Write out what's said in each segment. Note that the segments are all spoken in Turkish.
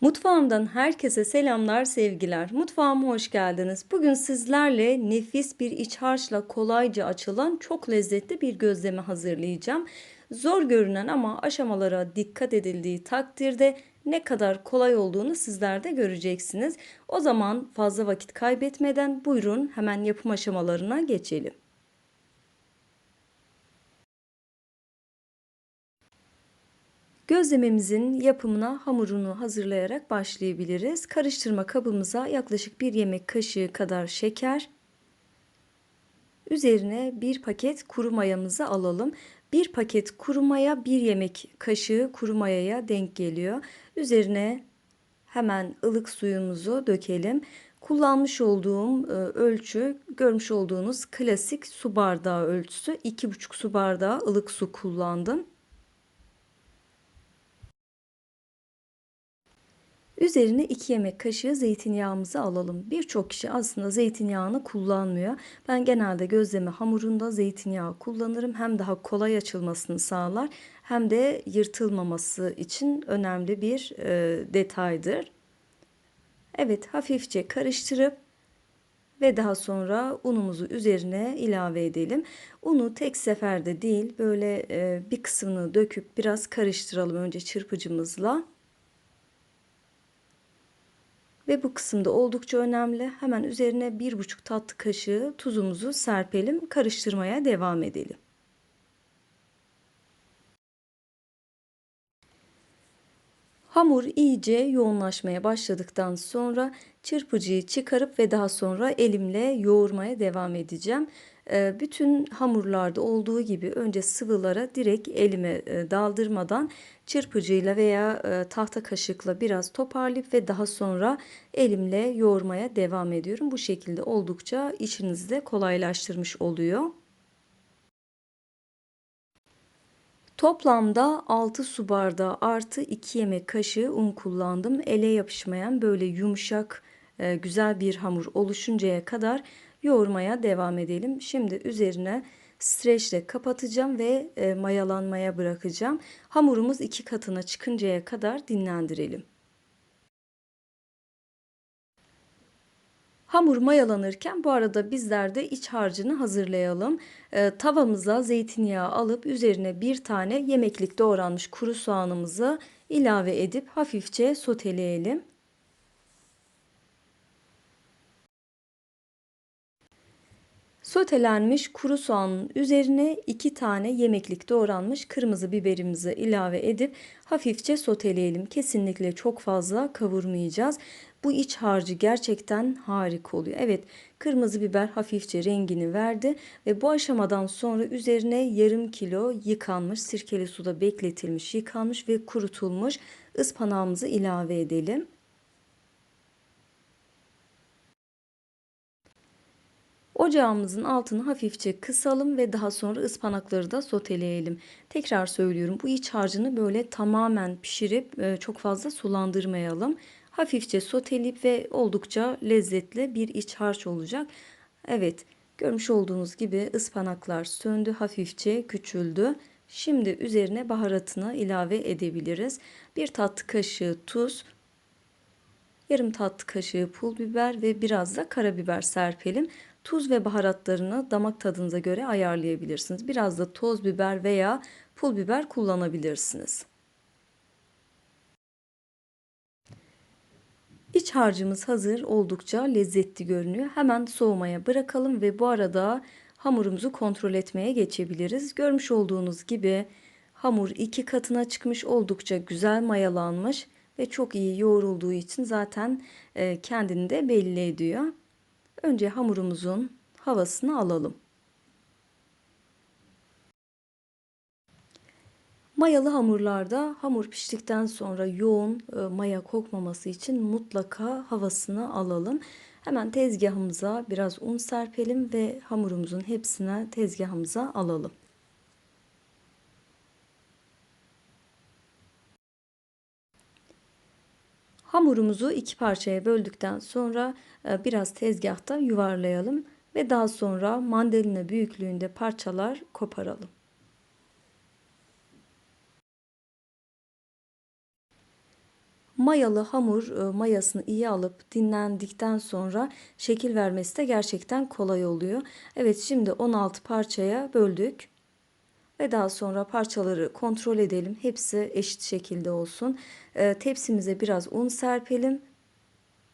Mutfağımdan herkese selamlar, sevgiler. Mutfağıma hoş geldiniz. Bugün sizlerle nefis bir iç harçla kolayca açılan çok lezzetli bir gözleme hazırlayacağım. Zor görünen ama aşamalara dikkat edildiği takdirde ne kadar kolay olduğunu sizler de göreceksiniz. O zaman fazla vakit kaybetmeden buyurun hemen yapım aşamalarına geçelim. Gözlememizin yapımına hamurunu hazırlayarak başlayabiliriz. Karıştırma kabımıza yaklaşık bir yemek kaşığı kadar şeker, üzerine bir paket kuru mayamızı alalım. Bir paket kuru maya bir yemek kaşığı kuru mayaya denk geliyor. Üzerine hemen ılık suyumuzu dökelim. Kullanmış olduğum e, ölçü görmüş olduğunuz klasik su bardağı ölçüsü 2,5 su bardağı ılık su kullandım. Üzerine 2 yemek kaşığı zeytinyağımızı alalım. Birçok kişi aslında zeytinyağını kullanmıyor. Ben genelde gözleme hamurunda zeytinyağı kullanırım. Hem daha kolay açılmasını sağlar hem de yırtılmaması için önemli bir e, detaydır. Evet hafifçe karıştırıp ve daha sonra unumuzu üzerine ilave edelim. Unu tek seferde değil böyle e, bir kısmını döküp biraz karıştıralım önce çırpıcımızla. Ve bu kısımda oldukça önemli. Hemen üzerine bir buçuk tatlı kaşığı tuzumuzu serpelim. Karıştırmaya devam edelim. Hamur iyice yoğunlaşmaya başladıktan sonra çırpıcıyı çıkarıp ve daha sonra elimle yoğurmaya devam edeceğim. Ee, bütün hamurlarda olduğu gibi önce sıvılara direkt elime e, daldırmadan çırpıcıyla veya e, tahta kaşıkla biraz toparlayıp ve daha sonra elimle yoğurmaya devam ediyorum. Bu şekilde oldukça işinizi de kolaylaştırmış oluyor. Toplamda 6 su bardağı artı 2 yemek kaşığı un kullandım. Ele yapışmayan böyle yumuşak e, güzel bir hamur oluşuncaya kadar yoğurmaya devam edelim. Şimdi üzerine streçle kapatacağım ve e, mayalanmaya bırakacağım. Hamurumuz iki katına çıkıncaya kadar dinlendirelim. Hamur mayalanırken bu arada bizler de iç harcını hazırlayalım. E, tavamıza zeytinyağı alıp üzerine bir tane yemeklik doğranmış kuru soğanımızı ilave edip hafifçe soteleyelim. Sotelenmiş kuru soğanın üzerine 2 tane yemeklik doğranmış kırmızı biberimizi ilave edip hafifçe soteleyelim. Kesinlikle çok fazla kavurmayacağız. Bu iç harcı gerçekten harika oluyor. Evet kırmızı biber hafifçe rengini verdi ve bu aşamadan sonra üzerine yarım kilo yıkanmış sirkeli suda bekletilmiş yıkanmış ve kurutulmuş ıspanağımızı ilave edelim. Ocağımızın altını hafifçe kısalım ve daha sonra ıspanakları da soteleyelim. Tekrar söylüyorum bu iç harcını böyle tamamen pişirip e, çok fazla sulandırmayalım. Hafifçe soteleyip ve oldukça lezzetli bir iç harç olacak. Evet görmüş olduğunuz gibi ıspanaklar söndü hafifçe küçüldü. Şimdi üzerine baharatını ilave edebiliriz. Bir tatlı kaşığı tuz, yarım tatlı kaşığı pul biber ve biraz da karabiber serpelim. Tuz ve baharatlarını damak tadınıza göre ayarlayabilirsiniz. Biraz da toz biber veya pul biber kullanabilirsiniz. İç harcımız hazır oldukça lezzetli görünüyor. Hemen soğumaya bırakalım ve bu arada hamurumuzu kontrol etmeye geçebiliriz. Görmüş olduğunuz gibi hamur iki katına çıkmış oldukça güzel mayalanmış ve çok iyi yoğrulduğu için zaten e, kendini de belli ediyor. Önce hamurumuzun havasını alalım. Mayalı hamurlarda hamur piştikten sonra yoğun e, maya kokmaması için mutlaka havasını alalım. Hemen tezgahımıza biraz un serpelim ve hamurumuzun hepsine tezgahımıza alalım. Hamurumuzu iki parçaya böldükten sonra e, biraz tezgahta yuvarlayalım ve daha sonra mandalina büyüklüğünde parçalar koparalım. Mayalı hamur e, mayasını iyi alıp dinlendikten sonra şekil vermesi de gerçekten kolay oluyor. Evet şimdi 16 parçaya böldük. Ve daha sonra parçaları kontrol edelim. Hepsi eşit şekilde olsun. E, tepsimize biraz un serpelim.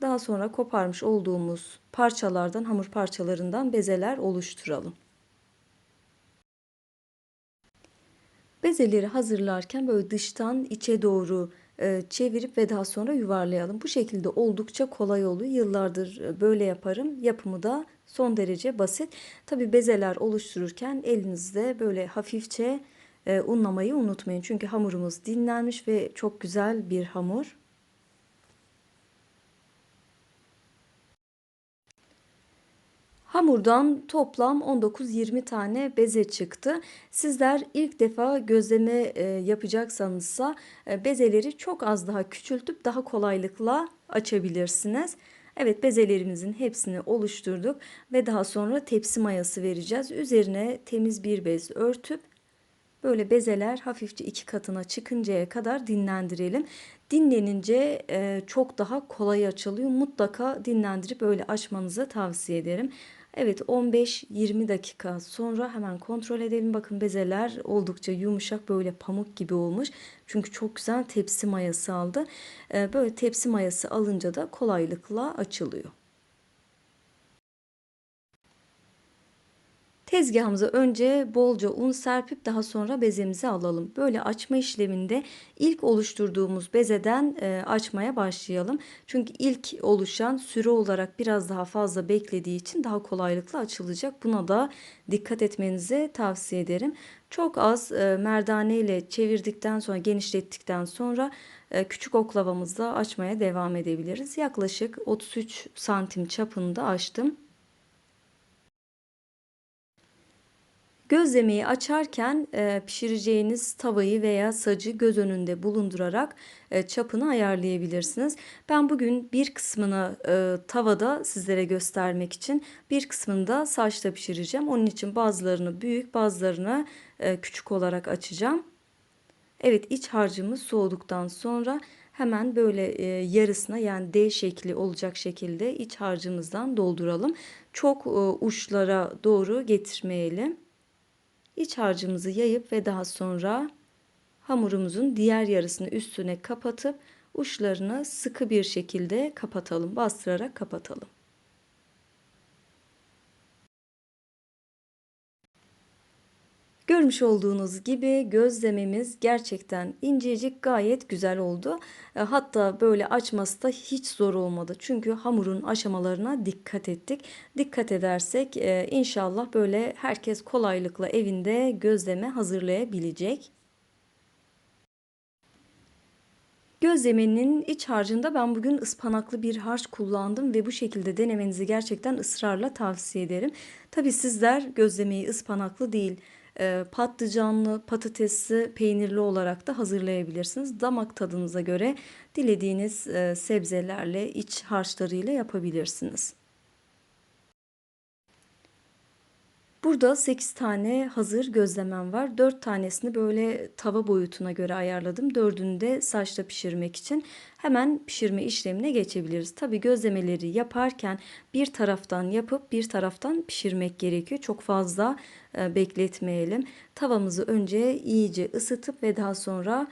Daha sonra koparmış olduğumuz parçalardan, hamur parçalarından bezeler oluşturalım. Bezeleri hazırlarken böyle dıştan içe doğru e, çevirip ve daha sonra yuvarlayalım. Bu şekilde oldukça kolay oluyor. Yıllardır e, böyle yaparım. Yapımı da son derece basit. Tabi bezeler oluştururken elinizde böyle hafifçe e, unlamayı unutmayın. Çünkü hamurumuz dinlenmiş ve çok güzel bir hamur. Hamurdan toplam 19-20 tane beze çıktı. Sizler ilk defa gözleme e, yapacaksanızsa e, bezeleri çok az daha küçültüp daha kolaylıkla açabilirsiniz. Evet bezelerimizin hepsini oluşturduk ve daha sonra tepsi mayası vereceğiz. Üzerine temiz bir bez örtüp Böyle bezeler hafifçe iki katına çıkıncaya kadar dinlendirelim. Dinlenince e, çok daha kolay açılıyor. Mutlaka dinlendirip öyle açmanızı tavsiye ederim. Evet 15-20 dakika sonra hemen kontrol edelim. Bakın bezeler oldukça yumuşak böyle pamuk gibi olmuş. Çünkü çok güzel tepsi mayası aldı. E, böyle tepsi mayası alınca da kolaylıkla açılıyor. Tezgahımıza önce bolca un serpip daha sonra bezemizi alalım. Böyle açma işleminde ilk oluşturduğumuz bezeden e, açmaya başlayalım. Çünkü ilk oluşan süre olarak biraz daha fazla beklediği için daha kolaylıkla açılacak. Buna da dikkat etmenizi tavsiye ederim. Çok az e, merdane ile çevirdikten sonra genişlettikten sonra e, küçük oklavamızda açmaya devam edebiliriz. Yaklaşık 33 santim çapında açtım. Gözlemeyi açarken e, pişireceğiniz tavayı veya sacı göz önünde bulundurarak e, çapını ayarlayabilirsiniz. Ben bugün bir kısmını e, tavada sizlere göstermek için bir kısmını da saçta pişireceğim. Onun için bazılarını büyük bazılarını küçük olarak açacağım. Evet iç harcımız soğuduktan sonra hemen böyle e, yarısına yani D şekli olacak şekilde iç harcımızdan dolduralım. Çok e, uçlara doğru getirmeyelim. İç harcımızı yayıp ve daha sonra hamurumuzun diğer yarısını üstüne kapatıp uçlarını sıkı bir şekilde kapatalım. Bastırarak kapatalım. Görmüş olduğunuz gibi gözlememiz gerçekten incecik gayet güzel oldu. E, hatta böyle açması da hiç zor olmadı. Çünkü hamurun aşamalarına dikkat ettik. Dikkat edersek e, inşallah böyle herkes kolaylıkla evinde gözleme hazırlayabilecek. Gözlemenin iç harcında ben bugün ıspanaklı bir harç kullandım ve bu şekilde denemenizi gerçekten ısrarla tavsiye ederim. Tabi sizler gözlemeyi ıspanaklı değil patlıcanlı, patatesli, peynirli olarak da hazırlayabilirsiniz. Damak tadınıza göre dilediğiniz e, sebzelerle, iç harçlarıyla yapabilirsiniz. Burada 8 tane hazır gözlemem var. 4 tanesini böyle tava boyutuna göre ayarladım. 4'ünü de saçta pişirmek için hemen pişirme işlemine geçebiliriz. Tabi gözlemeleri yaparken bir taraftan yapıp bir taraftan pişirmek gerekiyor. Çok fazla e, bekletmeyelim. Tavamızı önce iyice ısıtıp ve daha sonra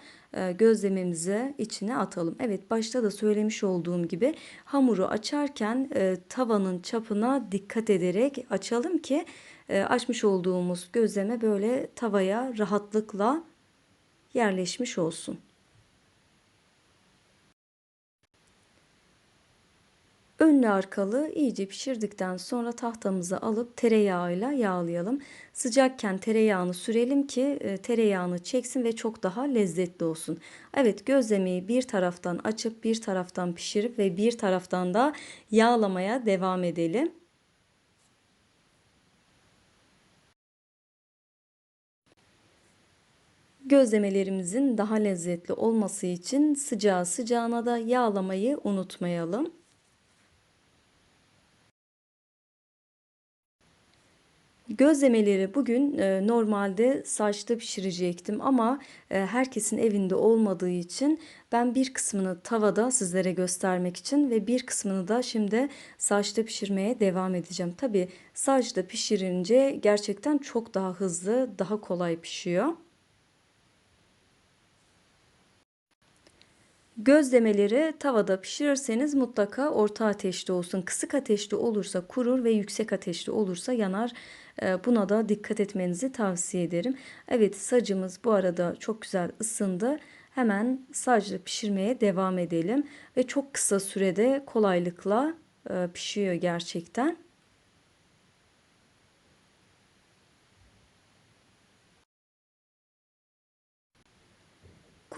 gözlememizi içine atalım. Evet başta da söylemiş olduğum gibi hamuru açarken e, tavanın çapına dikkat ederek açalım ki e, açmış olduğumuz gözleme böyle tavaya rahatlıkla yerleşmiş olsun. Önlü arkalı iyice pişirdikten sonra tahtamızı alıp tereyağıyla yağlayalım. Sıcakken tereyağını sürelim ki e, tereyağını çeksin ve çok daha lezzetli olsun. Evet gözlemeyi bir taraftan açıp bir taraftan pişirip ve bir taraftan da yağlamaya devam edelim. Gözlemelerimizin daha lezzetli olması için sıcağı sıcağına da yağlamayı unutmayalım. Gözlemeleri bugün e, normalde saçta pişirecektim ama e, herkesin evinde olmadığı için ben bir kısmını tavada sizlere göstermek için ve bir kısmını da şimdi saçta pişirmeye devam edeceğim. Tabii saçta pişirince gerçekten çok daha hızlı, daha kolay pişiyor. Gözlemeleri tavada pişirirseniz mutlaka orta ateşte olsun. Kısık ateşte olursa kurur ve yüksek ateşte olursa yanar. Ee, buna da dikkat etmenizi tavsiye ederim. Evet sacımız bu arada çok güzel ısındı. Hemen sacla pişirmeye devam edelim. Ve çok kısa sürede kolaylıkla e, pişiyor gerçekten.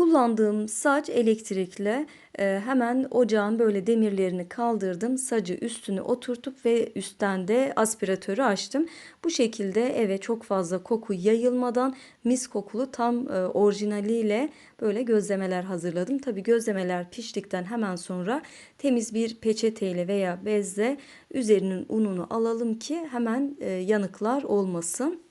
Kullandığım saç elektrikli. E, hemen ocağın böyle demirlerini kaldırdım. Sacı üstüne oturtup ve üstten de aspiratörü açtım. Bu şekilde eve çok fazla koku yayılmadan mis kokulu tam e, orijinaliyle böyle gözlemeler hazırladım. Tabi gözlemeler piştikten hemen sonra temiz bir peçeteyle veya bezle üzerinin ununu alalım ki hemen e, yanıklar olmasın.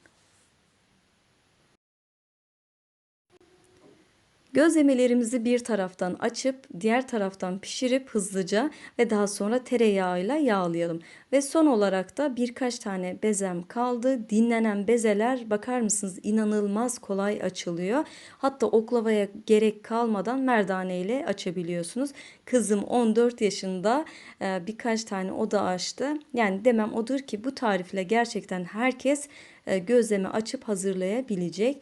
Gözlemelerimizi bir taraftan açıp diğer taraftan pişirip hızlıca ve daha sonra tereyağıyla yağlayalım. Ve son olarak da birkaç tane bezem kaldı. Dinlenen bezeler bakar mısınız inanılmaz kolay açılıyor. Hatta oklavaya gerek kalmadan merdane ile açabiliyorsunuz. Kızım 14 yaşında e, birkaç tane oda açtı. Yani demem odur ki bu tarifle gerçekten herkes e, gözleme açıp hazırlayabilecek.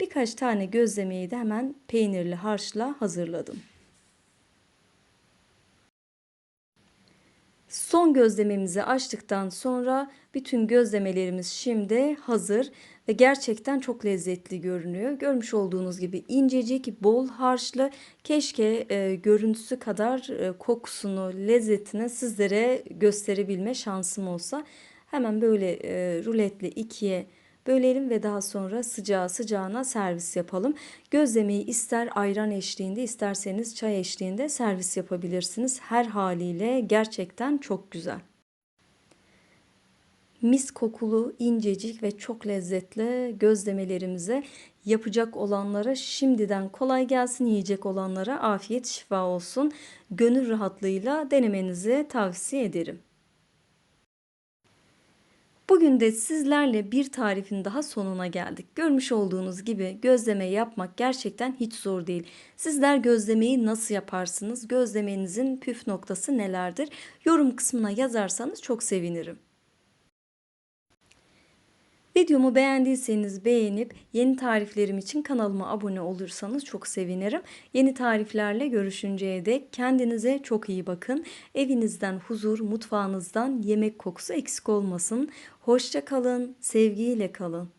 Birkaç tane gözlemeyi de hemen peynirli harçla hazırladım. Son gözlememizi açtıktan sonra bütün gözlemelerimiz şimdi hazır ve gerçekten çok lezzetli görünüyor. Görmüş olduğunuz gibi incecik, bol harçlı. Keşke e, görüntüsü kadar e, kokusunu, lezzetini sizlere gösterebilme şansım olsa. Hemen böyle e, ruletle ikiye bölelim ve daha sonra sıcağı sıcağına servis yapalım. Gözlemeyi ister ayran eşliğinde isterseniz çay eşliğinde servis yapabilirsiniz. Her haliyle gerçekten çok güzel. Mis kokulu, incecik ve çok lezzetli gözlemelerimize yapacak olanlara şimdiden kolay gelsin, yiyecek olanlara afiyet şifa olsun. Gönül rahatlığıyla denemenizi tavsiye ederim. Bugün de sizlerle bir tarifin daha sonuna geldik. Görmüş olduğunuz gibi gözleme yapmak gerçekten hiç zor değil. Sizler gözlemeyi nasıl yaparsınız? Gözlemenizin püf noktası nelerdir? Yorum kısmına yazarsanız çok sevinirim. Videomu beğendiyseniz beğenip yeni tariflerim için kanalıma abone olursanız çok sevinirim. Yeni tariflerle görüşünceye dek kendinize çok iyi bakın. Evinizden huzur, mutfağınızdan yemek kokusu eksik olmasın. Hoşça kalın, sevgiyle kalın.